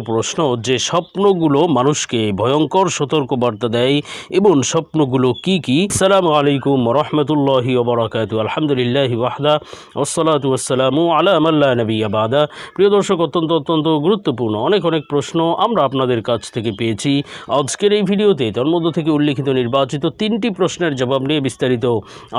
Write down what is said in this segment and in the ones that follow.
প্রশ্ন যে স্বপ্নগুলো মানুষকে ভয়ঙ্কর সতর্কবার্তা দেয় এবং স্বপ্নগুলো কি কি? আসসালামু আলাইকুম রহমতুল্লাহি ওবরাকাত আলহামদুলিল্লাহ ওয়াহদা। ওসলাত ওয়াসালামু আলা আমাল্লা নবী আবাদা প্রিয় দর্শক, অত্যন্ত অত্যন্ত গুরুত্বপূর্ণ অনেক অনেক প্রশ্ন আমরা আপনাদের কাছ থেকে পেয়েছি। আজকের এই ভিডিওতে তার মধ্য থেকে উল্লিখিত নির্বাচিত তিনটি প্রশ্নের জবাব নিয়ে বিস্তারিত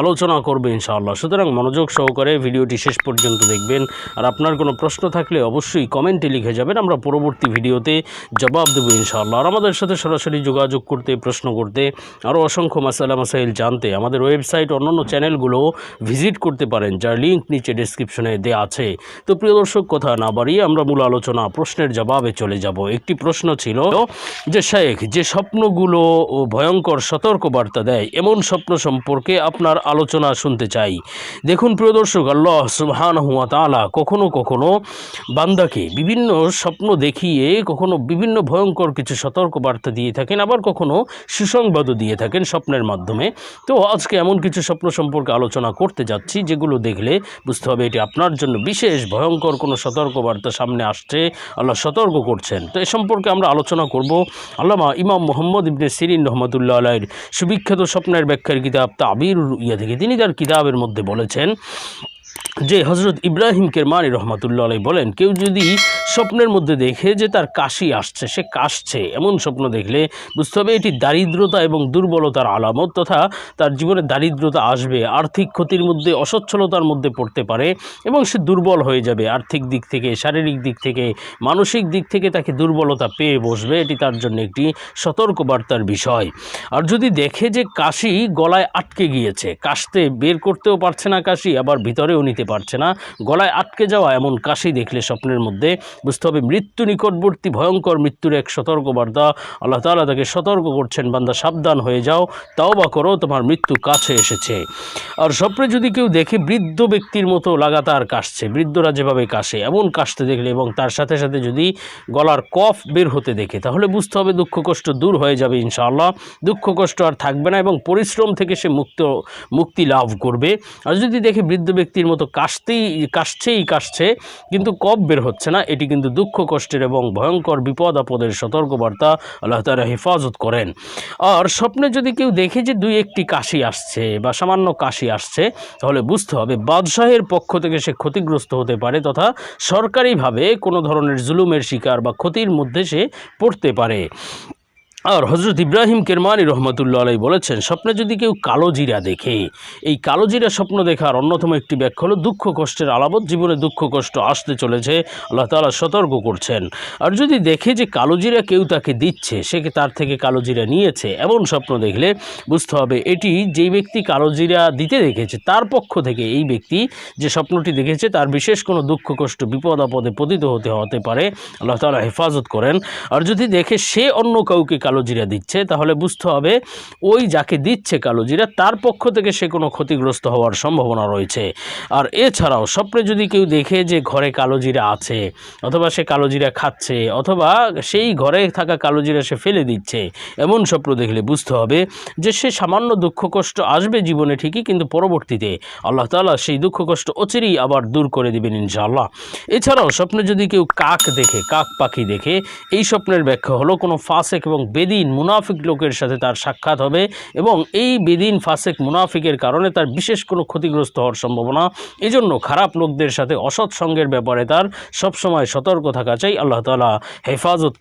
আলোচনা করবে ইনশাআল্লাহ। সুতরাং মনোযোগ সহকারে ভিডিওটি শেষ পর্যন্ত দেখবেন। আর আপনার কোনো প্রশ্ন থাকলে অবশ্যই কমেন্টে লিখে যাবেন। আমরা পরবর্তী ভিডিওতে জবাব দেবো ইনশাআল্লাহ। আর আমাদের সাথে সরাসরি যোগাযোগ করতে, প্রশ্ন করতে আরও অসংখ্য মাসালা মাসাইল জানতে আমাদের ওয়েবসাইট অন্যান্য চ্যানেলগুলো ভিজিট করতে পারেন, যার লিঙ্ক নিচে ডিসক্রিপশনে দেওয়া আছে। তো প্রিয় দর্শক, কথা না বাড়িয়ে আমরা মূল আলোচনা প্রশ্নের জবাবে চলে যাব। একটি প্রশ্ন ছিল, যে শেখ যে স্বপ্নগুলো ও ভয়ঙ্কর সতর্কবার্তা দেয়, এমন স্বপ্ন সম্পর্কে আপনার আলোচনা শুনতে চাই। দেখুন প্রিয় দর্শক, আল্লাহ সুবহান হুয়া তালা কখনো কখনো বান্দাকে বিভিন্ন স্বপ্ন দেখিয়ে কখনো বিভিন্ন ভয়ঙ্কর কিছু সতর্কবার্তা দিয়ে থাকেন, আবার কখনো সুসংবাদও দিয়ে থাকেন স্বপ্নের মাধ্যমে। তো আজকে এমন কিছু স্বপ্ন সম্পর্কে আলোচনা করতে যাচ্ছি, যেগুলো দেখলে বুঝতে হবে এটি আপনার জন্য বিশেষ ভয়ঙ্কর কোনো সতর্কবার্তা সামনে আসছে, আল্লাহ সতর্ক করছেন। তো এ সম্পর্কে আমরা আলোচনা করব আল্লামা ইমাম মোহাম্মদ ইবনে সিরিন রহমতুল্লাহ আলাইয়ের সুবিখ্যাত স্বপ্নের ব্যাখ্যার কিতাব তাবির ইয়া থেকে। তিনি তার কিতাবের মধ্যে বলেছেন যে হজরত ইব্রাহিম কেরমানি রহমতুল্লাহ আলাই বলেন, কেউ যদি স্বপ্নের মধ্যে দেখে যে তার কাশি আসছে, সে কাশছে, এমন স্বপ্ন দেখলে বুঝতে হবে এটি দারিদ্রতা এবং দুর্বলতার আলামত তথা তার জীবনে দারিদ্রতা আসবে, আর্থিক ক্ষতির মধ্যে, অসচ্ছলতার মধ্যে পড়তে পারে এবং সে দুর্বল হয়ে যাবে। আর্থিক দিক থেকে, শারীরিক দিক থেকে, মানসিক দিক থেকে তাকে দুর্বলতা পেয়ে বসবে, এটি তার জন্য একটি সতর্কবার্তার বিষয়। আর যদি দেখে যে কাশি গলায় আটকে গিয়েছে, কাশতে বের করতেও পারছে না কাশি, আবার ভিতরেও নিতে পারছে না। গলায় আটকে যাওয়া এমন কাশি দেখলে স্বপ্নের মধ্যে বুঝতে হবে মৃত্যু নিকটবর্তী ভয়ঙ্কর মৃত্যুর এক সতর্কবার্তা। আল্লাহ তাআলা তাকে সতর্ক করছেন, বান্দা সাবধান হয়ে যাও তাও বা করো, তোমার মৃত্যু কাছে এসেছে। আর স্বপ্নে যদি কেউ দেখে বৃদ্ধ ব্যক্তির মতো লাগাতার কাশছে, বৃদ্ধরা যেভাবে কাশে, এমন কাশতে দেখলে এবং তার সাথে সাথে যদি গলার কফ বের হতে দেখে, তাহলে বুঝতে হবে দুঃখ কষ্ট দূর হয়ে যাবে ইনশাআল্লাহ। দুঃখ কষ্ট আর থাকবে না এবং পরিশ্রম থেকে সে মুক্ত, মুক্তি লাভ করবে। আর যদি দেখে বৃদ্ধ ব্যক্তির মতো কাশতেই, কাশছেই কাশছে, কিন্তু কফ বের হচ্ছে না। এটি কিন্তু দুঃখ, কষ্টের এবং ভয়ঙ্কর বিপদ, আপদের সতর্কবার্তা আল্লাহ তারা হেফাজত করেন। আর স্বপ্নে যদি কেউ দেখে যে দুই একটি কাশি আসছে বা সামান্য কাশি আসছে, তাহলে বুঝতে হবে বাদশাহের পক্ষ থেকে সে ক্ষতিগ্রস্ত হতে পারে তথা সরকারিভাবে কোনো ধরনের জুলুমের শিকার বা ক্ষতির মধ্যে সে পড়তে পারে। আর হজরত ইব্রাহিম কেরমানি রহমতুল্লা আলাই বলেছেন, স্বপ্নে যদি কেউ কালো জিরা দেখে, এই কালো জিরা স্বপ্ন দেখার অন্যতম একটি ব্যাখ্যা হলো দুঃখ কষ্টের আলামত, জীবনে দুঃখ কষ্ট আসতে চলেছে, আল্লাহ তাআলা সতর্ক করছেন। আর যদি দেখে যে কালো জিরা কেউ তাকে দিচ্ছে, সে তার থেকে কালো জিরা নিয়েছে, এমন স্বপ্ন দেখলে বুঝতে হবে এটি যেই ব্যক্তি কালো জিরা দিতে দেখেছে, তার পক্ষ থেকে এই ব্যক্তি যে স্বপ্নটি দেখেছে, তার বিশেষ কোনো দুঃখ কষ্ট, বিপদ আপদে পতিত হতে হতে পারে, আল্লাহ তাআলা হেফাজত করেন। আর যদি দেখে সে অন্য কাউকে কালো জিরা দিচ্ছে, তাহলে বুঝতে হবে ওই যাকে দিচ্ছে কালো জিরা, তার পক্ষ থেকে সে কোনো ক্ষতিগ্রস্ত হওয়ার সম্ভাবনা রয়েছে। আর এছাড়াও স্বপ্নে যদি কেউ দেখে যে ঘরে কালো জিরা আছে, অথবা সে কালো জিরা খাচ্ছে, অথবা সেই ঘরে থাকা কালো জিরা সে ফেলে দিচ্ছে, এমন স্বপ্ন দেখলে বুঝতে হবে যে সে সামান্য দুঃখ কষ্ট আসবে জীবনে ঠিকই, কিন্তু পরবর্তীতে আল্লাহ তাআলা সেই দুঃখ কষ্ট অচিরেই আবার দূর করে দিবেন ইনশাআল্লাহ। এছাড়াও স্বপ্নে যদি কেউ কাক দেখে, কাক পাখি দেখে, এই স্বপ্নের ব্যাখ্যা হলো কোনো ফাসেক এবং বেদিন মুনাফিক লোকের সাথে তার সাক্ষাৎ হবে এবং এই বেদিন ফাসেক মুনাফিকের কারণে তার বিশেষ কোনো ক্ষতিগ্রস্ত হওয়ার সম্ভাবনা, এজন্য খারাপ লোকদের সাথে অসৎ সঙ্গের ব্যাপারে তার সবসময় সতর্ক থাকা চাই। আল্লাহ তালা হেফাজত